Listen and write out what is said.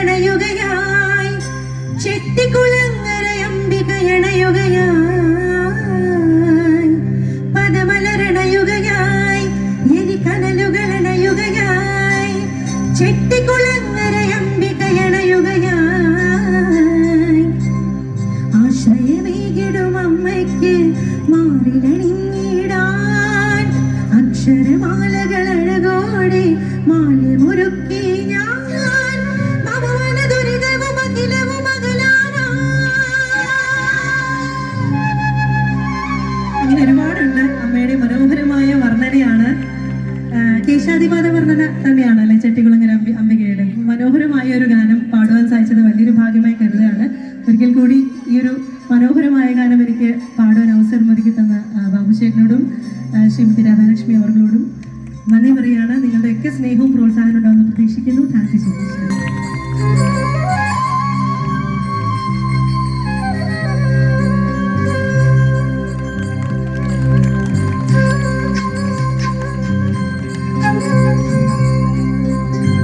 പദമലരണയുകയായി ചെട്ടിക്കുളങ്ങരയമ്പികയണയുകയായി പദമലരണയുകയായി. എരികനലുകളണയുകയായി ചെട്ടിക്കുളങ്ങരയമ്പികയണയുകയായി ആശ്രയമേകിടും അമ്മയ്ക്ക് മാറിലണിഞ്ഞിടാൻ. അക്ഷരമാലകൾ അഴകോടെ മാല്യമൊരുക്കി പ്രതിപാദ വർണന തന്നെയാണ് അല്ലെ? ചെട്ടികുളങ്ങര അമ്പികയുടെ മനോഹരമായ ഒരു ഗാനം പാടുവാൻ സാധിച്ചത് വലിയൊരു ഭാഗ്യമായി കരുതുകയാണ്. ഒരിക്കൽ കൂടി ഈ ഒരു മനോഹരമായ ഗാനം എനിക്ക് പാടുവാൻ അവസരം ഒരുക്കി തന്ന ബാബുശേഖനോടും ശ്രീമതി രാധാലക്ഷ്മി അവർകളോടും നന്ദി പറയുകയാണ്. നിങ്ങളുടെയൊക്കെ സ്നേഹവും പ്രോത്സാഹനം ഉണ്ടാവുമെന്ന് പ്രതീക്ഷിക്കുന്നു. Thank you so much.